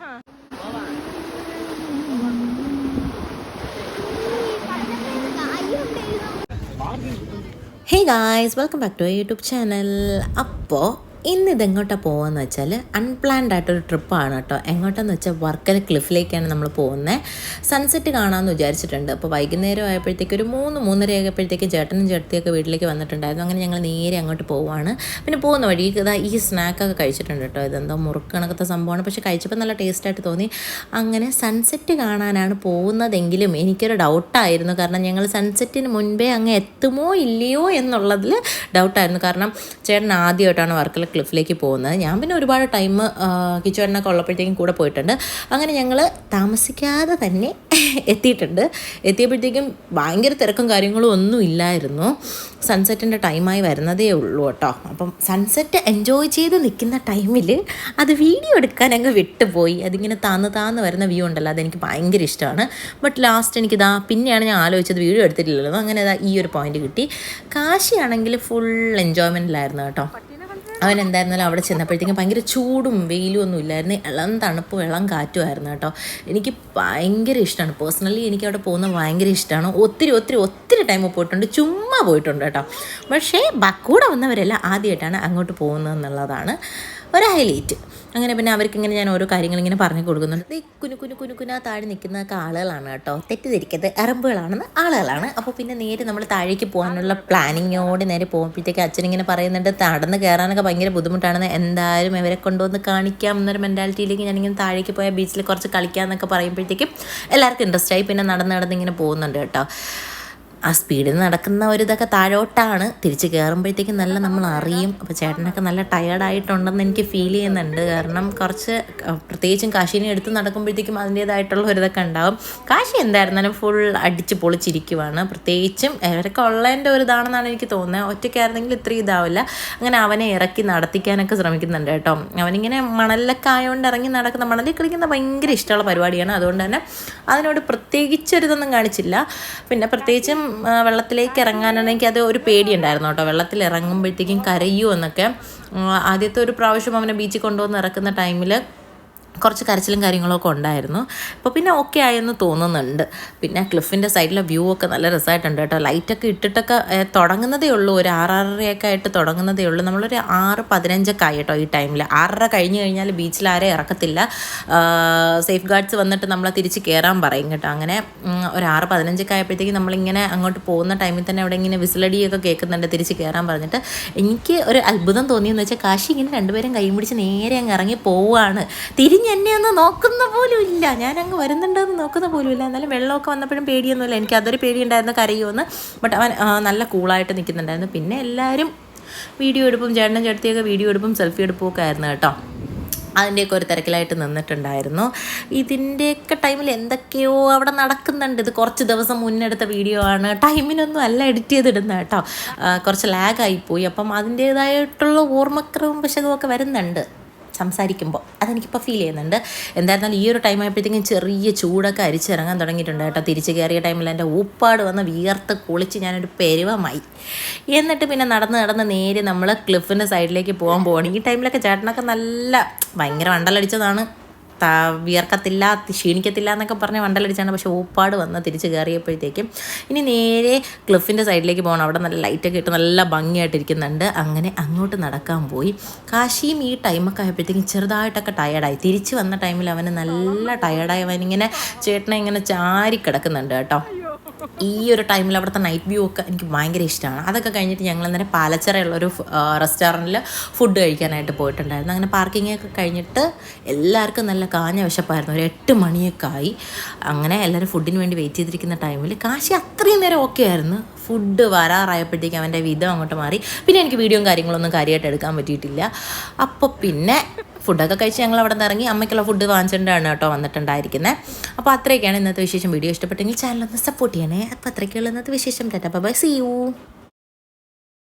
hả? Hey guys, welcome back to our YouTube channel Appo ഇന്ന് ഇതെങ്ങോട്ടാണ് പോകുന്നത് വെച്ചാൽ unplanned ആയിട്ടൊരു ട്രിപ്പാണ് കേട്ടോ. എങ്ങോട്ടെന്ന് വെച്ചാൽ വർക്കല ക്ലിഫിലേക്കാണ് നമ്മൾ പോകുന്നത് സൺസെറ്റ് കാണാമെന്ന് വിചാരിച്ചിട്ടുണ്ട്. അപ്പോൾ വൈകുന്നേരം ആയപ്പോഴത്തേക്ക് ഒരു മൂന്ന് മൂന്നര ആയപ്പോഴത്തേക്ക് ചേട്ടനും ചേട്ടത്തിയൊക്കെ വീട്ടിലേക്ക് വന്നിട്ടുണ്ടായിരുന്നു. അങ്ങനെ ഞങ്ങൾ നേരെ അങ്ങോട്ട് പോവുകയാണ് പിന്നെ പോകുന്ന വഴി ഇതാ ഈ സ്നാക്കൊക്കെ കഴിച്ചിട്ടുണ്ട് കേട്ടോ. ഇതെന്തോ മുറുക്കണക്കത്തെ സംഭവമാണ്. പക്ഷേ കഴിച്ചപ്പോൾ നല്ല ടേസ്റ്റായിട്ട് തോന്നി. അങ്ങനെ സൺസെറ്റ് കാണാനാണ് പോകുന്നതെങ്കിലും എനിക്കൊരു ഡൗട്ടായിരുന്നു കാരണം ഞങ്ങൾ സൺസെറ്റിന് മുൻപേ അങ്ങ് എത്തുമോ ഇല്ലയോ എന്നുള്ളതിൽ ഡൗട്ടായിരുന്നു കാരണം ചേട്ടൻ ആദ്യമായിട്ടാണ് വർക്കല ക്ലിഫിലേക്ക് പോകുന്നത്. ഞാൻ പിന്നെ ഒരുപാട് ടൈം കിച്ചുവേട്ടനൊക്കെ ഉള്ളപ്പോഴത്തേക്കും കൂടെ പോയിട്ടുണ്ട്. അങ്ങനെ ഞങ്ങൾ താമസിക്കാതെ തന്നെ എത്തിയിട്ടുണ്ട്. എത്തിയപ്പോഴത്തേക്കും ഭയങ്കര തിരക്കും കാര്യങ്ങളും ഒന്നും ഇല്ലായിരുന്നു. സൺസെറ്റിന്റെ ടൈമായി വരുന്നതേ ഉള്ളൂ കേട്ടോ. അപ്പം സൺസെറ്റ് എൻജോയ് ചെയ്ത് നിൽക്കുന്ന ടൈമിൽ അത് വീഡിയോ എടുക്കാൻ അങ്ങ് വിട്ടുപോയി. അതിങ്ങനെ താന്ന് താന്ന് വരുന്ന വ്യൂ ഉണ്ടല്ലോ അതെനിക്ക് ഭയങ്കര ഇഷ്ടമാണ്. ബട്ട് ലാസ്റ്റ് എനിക്കിതാ പിന്നെയാണ് ഞാൻ ആലോചിച്ചത് വീഡിയോ എടുത്തിട്ടില്ലല്ലോ. അങ്ങനെ ഈ ഒരു പോയിന്റ് കിട്ടി. കാശിയാണെങ്കിൽ ഫുൾ എൻജോയ്മെന്റിലായിരുന്നു കേട്ടോ. അവൻ എന്തായിരുന്നാലും അവിടെ ചെന്നപ്പോഴത്തേക്കും ഭയങ്കര ചൂടും വെയിലും ഒന്നും ഇല്ലായിരുന്നു. ഇളം തണുപ്പും ഇളം കാറ്റുമായിരുന്നു കേട്ടോ. എനിക്ക് ഭയങ്കര ഇഷ്ടമാണ്. പേഴ്സണലി എനിക്ക് അവിടെ പോകുന്നത് ഭയങ്കര ഇഷ്ടമാണ്. ഒത്തിരി ഒത്തിരി ഒത്തിരി ടൈം പോയിട്ടുണ്ട്. ചുമ്മാ പോയിട്ടുണ്ട് കേട്ടോ. പക്ഷേ കൂടെ വന്നവരെല്ലാം ആദ്യമായിട്ടാണ് അങ്ങോട്ട് പോകുന്നത് എന്നുള്ളതാണ് ഒരു ഹൈലൈറ്റ് അങ്ങനെ പിന്നെ അവർക്ക് ഇങ്ങനെ ഞാൻ ഓരോ കാര്യങ്ങൾ ഇങ്ങനെ പറഞ്ഞു കൊടുക്കുന്നുണ്ട്. ഈ കുനു കുനു കുനു കുന താഴെ നിൽക്കുന്നതൊക്കെ ആളുകളാണ് കേട്ടോ. തെറ്റിദ്ധരിക്കരുത്. അറമ്പുകളാണെന്ന് ആളുകളാണ്. അപ്പോൾ പിന്നെ നേരെ നമ്മൾ താഴേക്ക് പോകാനുള്ള പ്ലാനിങ്ങോട് നേരെ പോകുമ്പോഴത്തേക്ക് അച്ഛനിങ്ങനെ പറയുന്നുണ്ട് നടന്ന് കയറാനൊക്കെ ഭയങ്കര ബുദ്ധിമുട്ടാണെന്ന് എന്തായാലും ഇവരെ കൊണ്ടുവന്ന് കാണിക്കാം എന്നൊരു മെന്റാലിറ്റിയിലേക്ക് ഞാനിങ്ങനെ താഴേക്ക് പോയാൽ ബീച്ചിൽ കുറച്ച് കളിക്കാമെന്നൊക്കെ പറയുമ്പോഴത്തേക്കും എല്ലാവർക്കും ഇൻട്രസ്റ്റ് ആയി. പിന്നെ നടന്ന് നടന്ന് ഇങ്ങനെ പോകുന്നുണ്ട് കേട്ടോ. ആ സ്പീഡിൽ നടക്കുന്ന ഒരു ഇതൊക്കെ താഴോട്ടാണ് തിരിച്ച് കയറുമ്പോഴത്തേക്കും നല്ല നമ്മൾ അറിയും. അപ്പോൾ ചേട്ടനൊക്കെ നല്ല ടയേർഡായിട്ടുണ്ടെന്ന് എനിക്ക് ഫീൽ ചെയ്യുന്നുണ്ട്. കാരണം കുറച്ച് പ്രത്യേകിച്ചും കാശിനെ എടുത്ത് നടക്കുമ്പോഴത്തേക്കും അതിന്റേതായിട്ടുള്ള ഒരു ഇതൊക്കെ ഉണ്ടാവും. കാശി എന്തായിരുന്നാലും ഫുൾ അടിച്ച് പൊളിച്ചിരിക്കുവാണ്. പ്രത്യേകിച്ചും ഇവരൊക്കെ ഉള്ളതിന്റെ ഒരു ഇതാണെന്നാണ് എനിക്ക് തോന്നുന്നത്. ഒറ്റയ്ക്കായിരുന്നെങ്കിൽ ഇത്രയും ഇതാവില്ല. അങ്ങനെ അവനെ ഇറക്കി നടത്തിക്കാനൊക്കെ ശ്രമിക്കുന്നുണ്ട് കേട്ടോ. അവനിങ്ങനെ മണലൊക്കെ ആയതുകൊണ്ട് ഇറങ്ങി നടക്കുന്ന മണലിൽ കളിക്കുന്ന ഭയങ്കര ഇഷ്ടമുള്ള പരിപാടിയാണ്. അതുകൊണ്ട് തന്നെ അതിനോട് പ്രത്യേകിച്ചൊരിതൊന്നും കാണിച്ചില്ല. പിന്നെ പ്രത്യേകിച്ചും വെള്ളത്തിലേക്ക് ഇറങ്ങാനാണെങ്കിൽ അത് ഒരു പേടിയുണ്ടായിരുന്നു കേട്ടോ. വെള്ളത്തിൽ ഇറങ്ങുമ്പോഴത്തേക്കും കരയൂ എന്നൊക്കെ. ആദ്യത്തെ ഒരു പ്രാവശ്യം അവനെ ബീച്ചിൽ കൊണ്ടുവന്ന് ഇറക്കുന്ന ടൈമിൽ കുറച്ച് കരച്ചിലും കാര്യങ്ങളൊക്കെ ഉണ്ടായിരുന്നു. അപ്പോൾ പിന്നെ ഓക്കെ ആയെന്ന് തോന്നുന്നുണ്ട്. പിന്നെ ക്ലിഫിന്റെ സൈഡിലെ വ്യൂ ഒക്കെ നല്ല രസമായിട്ടുണ്ട് കേട്ടോ. ലൈറ്റൊക്കെ ഇട്ടിട്ടൊക്കെ തുടങ്ങുന്നതേ ഉള്ളൂ. ഒരു ആറാറരയൊക്കെ ആയിട്ട് തുടങ്ങുന്നതേ ഉള്ളൂ. നമ്മളൊരു ആറ് പതിനഞ്ചൊക്കെ ആയി കേട്ടോ ഈ ടൈമിൽ ആറര കഴിഞ്ഞ് കഴിഞ്ഞാൽ ബീച്ചിൽ ആരെ ഇറക്കത്തില്ല. സേഫ് ഗാർഡ്സ് വന്നിട്ട് നമ്മളെ തിരിച്ച് കയറാൻ പറയും കേട്ടോ. അങ്ങനെ ഒരു ആറ് പതിനഞ്ചൊക്കെ ആയപ്പോഴത്തേക്കും നമ്മളിങ്ങനെ അങ്ങോട്ട് പോകുന്ന ടൈമിൽ തന്നെ അവിടെ ഇങ്ങനെ വിസിലടിയൊക്കെ കേൾക്കുന്നുണ്ട് തിരിച്ച് കയറാൻ പറഞ്ഞിട്ട്. എനിക്ക് ഒരു അത്ഭുതം തോന്നിയെന്ന് വെച്ചാൽ കാശി ഇങ്ങനെ രണ്ടുപേരും കൈ പിടിച്ച് നേരെ അങ്ങ് ഇറങ്ങി പോവുകയാണ് തിരിഞ്ഞ് എന്നെ ഒന്ന് നോക്കുന്ന പോലും ഇല്ല ഞാൻ അങ്ങ് വരുന്നുണ്ടെന്ന് നോക്കുന്ന പോലും ഇല്ല എന്നാലും വെള്ളമൊക്കെ വന്നപ്പോഴും പേടിയൊന്നുമില്ല. എനിക്ക് അതൊരു പേടിയുണ്ടായിരുന്നു കരയുമെന്ന്. ബട്ട് അവൻ നല്ല കൂളായിട്ട് നിൽക്കുന്നുണ്ടായിരുന്നു. പിന്നെ എല്ലാവരും വീഡിയോ എടുപ്പും ചേട്ടനും ചേട്ടത്തിയൊക്കെ വീഡിയോ എടുപ്പും സെൽഫി എടുപ്പും ഒക്കെ ആയിരുന്നു കേട്ടോ. അതിന്റെയൊക്കെ ഒരു തിരക്കിലായിട്ട് നിന്നിട്ടുണ്ടായിരുന്നു. ഇതിന്റെയൊക്കെ ടൈമിൽ എന്തൊക്കെയോ അവിടെ നടക്കുന്നുണ്ട്. ഇത് കുറച്ച് ദിവസം മുന്നെടുത്ത വീഡിയോ ആണ്. ടൈമിനൊന്നും അല്ല എഡിറ്റ് ചെയ്തിടുന്ന കേട്ടോ. കുറച്ച് ലാഗായിപ്പോയി അപ്പം അതിന്റേതായിട്ടുള്ള ഓർമ്മക്കുറവും പക്ഷേ ഒക്കെ വരുന്നുണ്ട്. സംസാരിക്കുമ്പോൾ അതെനിക്കിപ്പോൾ ഫീൽ ചെയ്യുന്നുണ്ട്. എന്തായിരുന്നാലും ഈ ഒരു ടൈം ആയപ്പോഴത്തേക്കും ചെറിയ ചൂടൊക്കെ അരിച്ചിറങ്ങാൻ തുടങ്ങിയിട്ടുണ്ട് കേട്ടോ. തിരിച്ച് കയറിയ ടൈമിൽ എന്റെ ഊപ്പാട് വന്ന് വിയർത്ത് കുളിച്ച് ഞാനൊരു പെരുവമായി. എന്നിട്ട് പിന്നെ നടന്ന് നടന്ന് നേരെ നമ്മൾ ക്ലിഫിന്റെ സൈഡിലേക്ക് പോകാൻ പോവാണ്. ഈ ടൈമിലൊക്കെ ചേട്ടനൊക്കെ നല്ല ഭയങ്കര വണ്ടലടിച്ചതാണ്. വിയർക്കത്തില്ല ക്ഷീണിക്കത്തില്ല എന്നൊക്കെ പറഞ്ഞ് വണ്ടലടിച്ചാണ്. പക്ഷേ ഊപ്പാട് വന്ന് തിരിച്ച് കയറിയപ്പോഴത്തേക്കും ഇനി നേരെ ക്ലിഫിന്റെ സൈഡിലേക്ക് പോകണം. അവിടെ നല്ല ലൈറ്റൊക്കെ ഇട്ട് നല്ല ഭംഗിയായിട്ടിരിക്കുന്നുണ്ട്. അങ്ങനെ അങ്ങോട്ട് നടക്കാൻ പോയി. കാശിയും ഈ ടൈമൊക്കെ ആയപ്പോഴത്തേക്കും ചെറുതായിട്ടൊക്കെ ടയർഡായി തിരിച്ച് വന്ന ടൈമിൽ അവന് നല്ല ടയർഡായി അവനിങ്ങനെ ചേട്ടനെ ഇങ്ങനെ ചാരി കിടക്കുന്നുണ്ട് കേട്ടോ. ഈ ഒരു ടൈമിൽ അവിടുത്തെ നൈറ്റ് വ്യൂ ഒക്കെ എനിക്ക് ഭയങ്കര ഇഷ്ടമാണ് അതൊക്കെ കഴിഞ്ഞിട്ട് ഞങ്ങൾ അന്നേരം പാലച്ചറയുള്ളൊരു റെസ്റ്റോറന്റിൽ ഫുഡ് കഴിക്കാനായിട്ട് പോയിട്ടുണ്ടായിരുന്നു. അങ്ങനെ പാർക്കിംഗ് ഒക്കെ കഴിഞ്ഞിട്ട് എല്ലാവർക്കും നല്ല കാഞ്ഞ വിശപ്പായിരുന്നു. ഒരു എട്ട് മണിയൊക്കെ ആയി. അങ്ങനെ എല്ലാവരും ഫുഡിന് വേണ്ടി വെയിറ്റ് ചെയ്തിരിക്കുന്ന ടൈമിൽ കാശി അത്രയും നേരം ഓക്കെ ആയിരുന്നു. ഫുഡ് വരാറായപ്പോഴത്തേക്കും അവന്റെ വിധം അങ്ങോട്ട് മാറി. പിന്നെ എനിക്ക് വീഡിയോയും കാര്യങ്ങളൊന്നും കാര്യമായിട്ട് എടുക്കാൻ പറ്റിയിട്ടില്ല. അപ്പോൾ പിന്നെ ഫുഡൊക്കെ കഴിച്ച് ഞങ്ങൾ അവിടെ നിന്ന് ഇറങ്ങി അമ്മയ്ക്കുള്ള ഫുഡ് വാങ്ങിച്ചിട്ടാണ് കേട്ടോ വന്നിട്ടുണ്ടായിരിക്കുന്നത് അപ്പോൾ അത്രയൊക്കെയാണ് ഇന്നത്തെ വിശേഷം. വീഡിയോ ഇഷ്ടപ്പെട്ടെങ്കിൽ ചാനൽ ഒന്ന് സപ്പോർട്ട് ചെയ്യണേ. അപ്പോൾ അത്രയ്ക്കുള്ള ഇന്നത്തെ വിശേഷം ടാറ്റ ബൈ സി യു